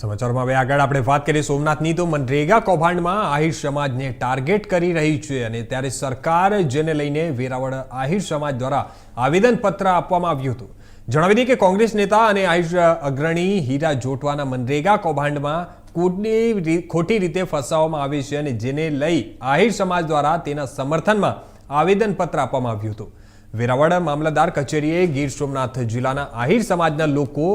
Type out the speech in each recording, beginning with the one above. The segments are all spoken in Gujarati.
સમાચારમાં હવે આગળ આપણે વાત કરીએ સોમનાથની તો મનરેગા કૌભાંડમાં આહિર સમાજને ટાર્ગેટ કરી રહી છે અને ત્યારે સરકાર જેને લઈને વેરાવળ આહિર સમાજ દ્વારા આવેદનપત્ર આપવામાં આવ્યું હતું. જણાવી દઈએ કે કોંગ્રેસ નેતા અને આહિર અગ્રણી હીરા જોટવાના મનરેગા કૌભાંડમાં કોટની ખોટી રીતે ફસાવવામાં આવે છે અને જેને લઈ આહિર સમાજ દ્વારા તેના સમર્થનમાં આવેદનપત્ર આપવામાં આવ્યું હતું. વેરાવળ મામલતદાર કચેરીએ ગીર સોમનાથ જિલ્લાના આહિર સમાજના લોકો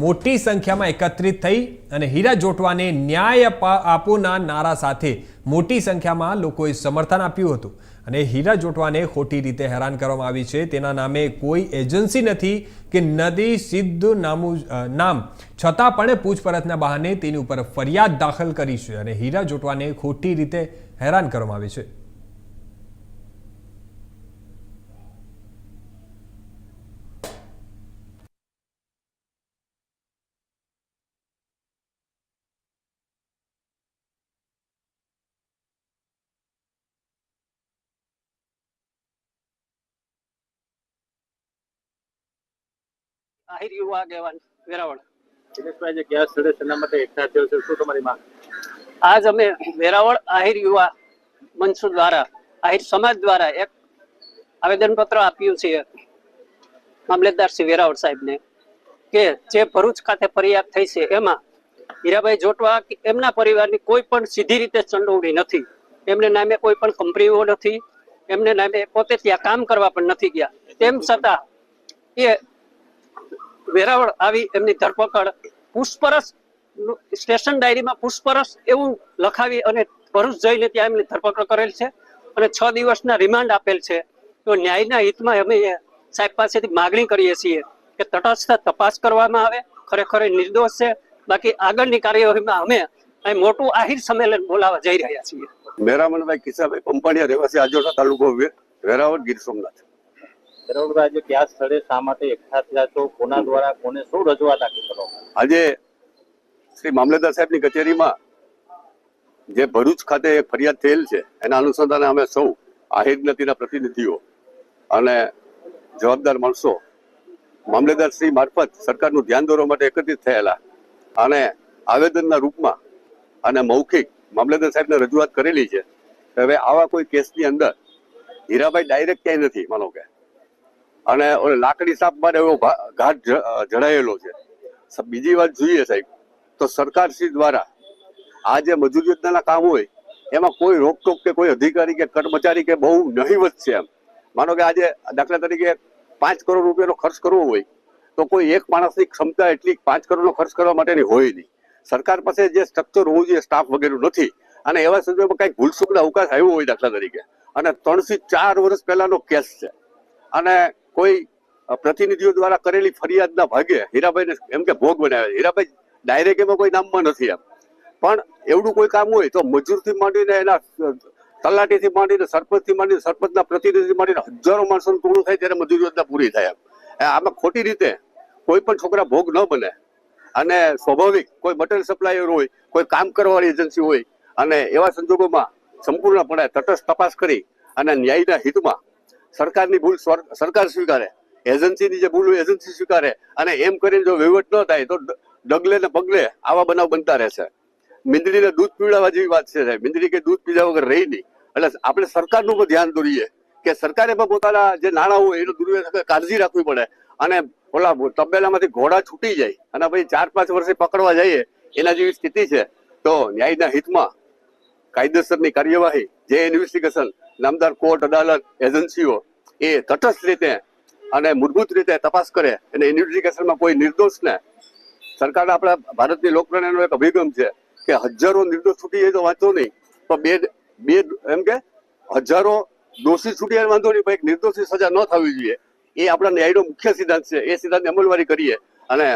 મોટી સંખ્યામાં એકત્રિત થઈ અને હીરા જોટવાને ન્યાય આપોના નારા સાથે મોટી સંખ્યામાં લોકોએ સમર્થન આપ્યું હતું. અને હીરા જોટવાને ખોટી રીતે હેરાન કરવામાં આવી છે. તેના નામે કોઈ એજન્સી નથી કે નદી, સિદ્ધ નામું નામ. છતાં પણ પૂછપરછના બહાને તેની ઉપર ફરિયાદ દાખલ કરી છે અને હીરા જોટવાને ખોટી રીતે હેરાન કરવામાં આવી છે. આહિર યુવા આગેવાન વેરાવળ. દિનેશભાઈ જે ગેસ છે માટે એકઠા થયો છે શું તમારી માંગ? આજ અમે વેરાવળ આહિર યુવા મંચ દ્વારા આહિર સમાજ દ્વારા એક આવેદનપત્ર આપ્યું છે મામલેદાર શ્રી વેરાવળ સાહેબને કે જે ભરૂચ ખાતે ફરિયાદ થઈ છે એમાં હીરાભાઈ જોટવા કે એમના પરિવારની કોઈ પણ સીધી રીતે સંડોવણી નથી. એમને નામે કોઈ પણ કંપનીઓ નથી. એમને નામે પોતે ત્યાં કામ કરવા પણ નથી ગયા. તેમ છતાં એ વેરાવળ આવી એમની ધરપકડ પુષ્પરસ સ્ટેશન ડાયરીમાં પુષ્પરસ એવું લખાવી અને ભરૂચ જઈને ત્યાં એમની ધરપકડ કરેલ છે અને છ દિવસના રિમાન્ડ આપેલ છે. તો ન્યાયના હિતમાં અમે સાહેબ પાસેથી માગણી કરીએ છીએ કે તટસ્થ તપાસ કરવામાં આવે, ખરેખર નિર્દોષ છે. બાકી આગળની કાર્યવાહીમાં અમે અહીં મોટું આહિર સંમેલન બોલાવવા જઈ રહ્યા છીએ. મેરામણભાઈ કિસાભાઈ પંપાણીયા રહેવાસી આજોટા તાલુકો વેરાવળ ગીર સોમનાથ. ધરોડભાઈ જે ક્યાં સ્થળે શા માટે એકઠા થયા છો, કોના દ્વારા કોને શું રજૂઆત આપી કરો આજે શ્રી મામલેદાર સાહેબની કચેરીમાં જે ભરૂચ ખાતે ફરિયાદ થયેલ છે, એના અનુસંધાને અમે સૌ આહિર જ્ઞાતિના પ્રતિનિધિઓ અને જવાબદાર માણસો મામલેદાર શ્રી મારફત સરકારનું ધ્યાન દોરવા માટે એકત્રિત થયેલા અને આવેદનના રૂપમાં અને મૌખિક મામલેદાર સાહેબને રજૂઆત કરેલી છે હવે આવા કોઈ કેસની અંદર હીરાભાઈ ડાયરેક્ટ ક્યાંય નથી, માનો કે. અને લાકડી સાપ માટે એવો ઘાટ જડાયેલો છે. બીજી વાત જોઈએ સાહેબ, તો સરકારશ્રી દ્વારા આ જે મજૂર યોજનાના કામ હોય, એમાં કોઈ રોકટોક કે કોઈ અધિકારી કે કર્મચારી કે બહુ નહીવત છે એમ. માનો કે આજે દાખલા તરીકે પાંચ કરોડ રૂપિયાનો ખર્ચ કરવો હોય, તો કોઈ એક માણસની ક્ષમતા એટલી પાંચ કરોડનો ખર્ચ કરવા માટેની હોય નહીં. સરકાર પાસે જે સ્ટ્રક્ચર હોવું જોઈએ સ્ટાફ વગેરે નથી. અને એવા સંજોગોમાં કંઈક ભૂલસુકના અવકાશ આવ્યો હોય દાખલા તરીકે. અને ત્રણથી ચાર વર્ષ પહેલાનો કેસ છે. અને કોઈ પ્રતિનિધિઓ દ્વારા કરેલી ફરિયાદના ભાગે હીરાભાઈને એમ કે ભોગ બનાવે હીરાભાઈ ડાયરેક્ટ એમાં કોઈ નામમાં નથી એમ. પણ એવડું કોઈ કામ હોય તો મજૂરથી માંડીને એના તલાટીથી માંડીને સરપંચથી માંડીને સરપંચના પ્રતિનિધિથી માંડીને હજારો માણસોનું ટોળું થાય ત્યારે મજૂર યોજના પૂરી થાય એમ. આમાં ખોટી રીતે કોઈ પણ છોકરા ભોગ ન બને. અને સ્વાભાવિક કોઈ મટેરિયલ સપ્લાયર હોય, કોઈ કામ કરવાવાળી એજન્સી હોય, અને એવા સંજોગોમાં સંપૂર્ણપણે તટસ્થ તપાસ કરી અને ન્યાયના હિતમાં સરકારની ભૂલ સરકાર સ્વીકારે. એજન્સીની જે ભૂલ એજન્સી સ્વીકારે. અને એમ કરીને જો વહીવટ ન થાય, તો ડગલે ને પગલે આવા બનાવ બનતા રહેશે મીંદડીને દૂધ પીવડાવવા જેવી વાત છે સાહેબ. મીંદડી કે દૂધ પીધા વગર રહી નહીં. એટલે આપણે સરકારનું પણ ધ્યાન દોરીએ કે સરકારે પણ પોતાના જે નાણાં હોય, એનો દુર્વ્યવહાર કાળજી રાખવી પડે. અને ઓલા તબેલામાંથી ઘોડા છૂટી જાય અને પછી ચાર પાંચ વર્ષે પકડવા જઈએ, એના જેવી સ્થિતિ છે. તો ન્યાયના હિતમાં કાયદેસરની કાર્યવાહી, જે ઇન્વેસ્ટિગેશન નામદાર કોર્ટ, અદાલત, એજન્સીઓ એ તટસ્થ રીતે અને મૂળભૂત રીતે તપાસ કરે અને ઇન્વેસ્ટિગેશનમાં કોઈ નિર્દોષને સરકાર આપણા ભારતની લોકપ્રિયનો એક અભિગમ છે કે હજારો નિર્દોષ છૂટી જાય તો વાંધો નહીં. તો બે બે એમ કે હજારો દોષી છૂટી જાય વાંધો નહીં, પણ એક નિર્દોષી સજા ન થવી જોઈએ. એ આપણા ન્યાયનો મુખ્ય સિદ્ધાંત છે. એ સિદ્ધાંતની અમલવારી કરીએ અને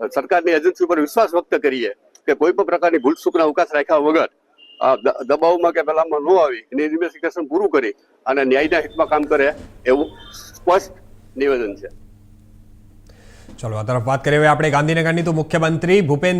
સરકારની એજન્સી ઉપર વિશ્વાસ વ્યક્ત કરીએ કે કોઈ પણ પ્રકારની ભૂલચૂકના અવકાશ રાખ્યા વગર દબાવમાં કે પેલામાં ન આવી, એની ઇન્વેસ્ટિગેશન પૂરું કરી અને ન્યાયના હિતમાં કામ કરે એવું સ્પષ્ટ નિવેદન છે. ચલો, આ તરફ વાત કરીએ આપણે ગાંધીનગરની, તો મુખ્યમંત્રી ભૂપેન્દ્ર